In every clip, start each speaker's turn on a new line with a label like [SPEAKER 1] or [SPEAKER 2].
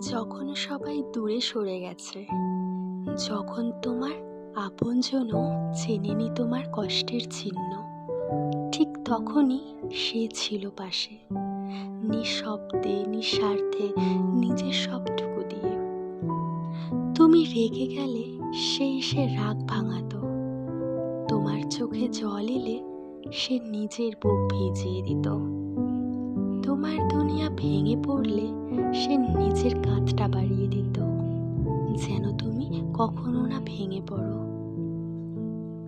[SPEAKER 1] যখন সবাই দূরে সরে গেছে, যখন তোমার আপনজনও চেনেনি তোমার কষ্টের চিহ্ন, ঠিক তখনই সে ছিল পাশে নিঃশব্দে নিঃস্বার্থে নিজের সবটুকু দিয়ে। তুমি রেগে গেলে সে এসে রাগ ভাঙাতো, তোমার চোখে জল এলে সে নিজের বুক ভিজিয়ে দিত। তোমার দুনিয়া ভেঙে পড়লে সে নিজের কাঁধটা বাড়িয়ে দিত। যেন তুমি কখনো না ভেঙে পড়ো।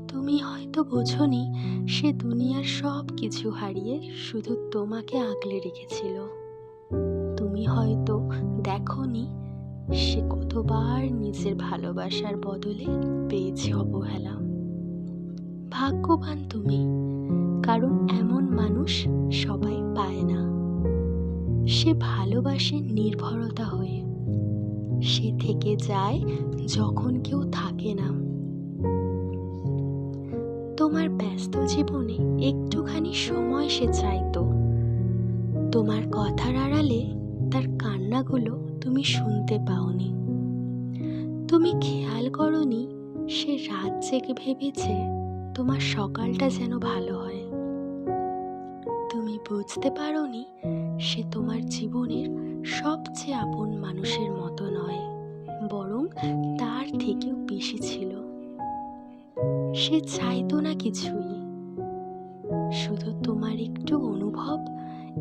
[SPEAKER 1] তুমি হয়তো বোঝনি সে দুনিয়ার সব কিছু হারিয়ে শুধু তোমাকে আগলে রেখেছিল। তুমি হয়তো দেখনি সে কতবার নিজের ভালোবাসার বদলে পেয়েছে অবহেলা। ভাগ্যবান তুমি, কারণ এমন মানুষ সে ভালোবাসে নির্ভরতা হয়ে। সে থেকে যায় যখন কেউ থাকে না। তোমার ব্যস্ত জীবনে একটুখানি সময় সে চাইতো। তোমার কথার আড়ালে তার কান্নাগুলো তুমি শুনতে পাওনি। তুমি খেয়াল করনি সে রাত জেগে ভেবেছে তোমার সকালটা যেন ভালো হয়। তুমি বুঝতে পারোনি, সে তোমার জীবনের সবচেয়ে আপন মানুষের মতো নয়, বরং তার থেকেও বেশি ছিল। সে চাইতো না কিছুই, শুধু তোমার একটু অনুভব,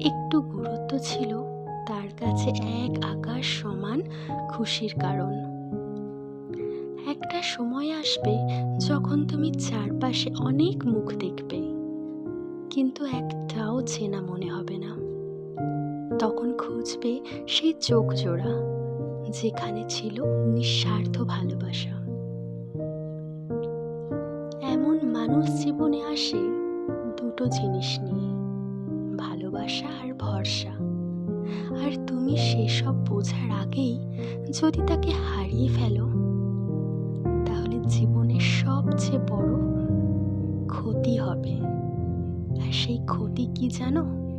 [SPEAKER 1] একটু গুরুত্ব ছিল, তার কাছে এক আকাশ সমান খুশির কারণ। একটা সময় আসবে যখন তুমি চারপাশে অনেক মুখ দেখবে কিন্তু একটাও চেনা মনে হবে না। তখন খুঁজবে সেই চোখ জোড়া, যেখানে ছিল নিঃস্বার্থ ভালোবাসা। এমন মানুষ জীবনে আসে দুটো জিনিস নিয়ে, ভালোবাসা আর ভরসা। আর তুমি সেসব বোঝার আগেই যদি তাকে হারিয়ে ফেলো, তাহলে জীবনের সবচেয়ে ক্ষতি কি জানো?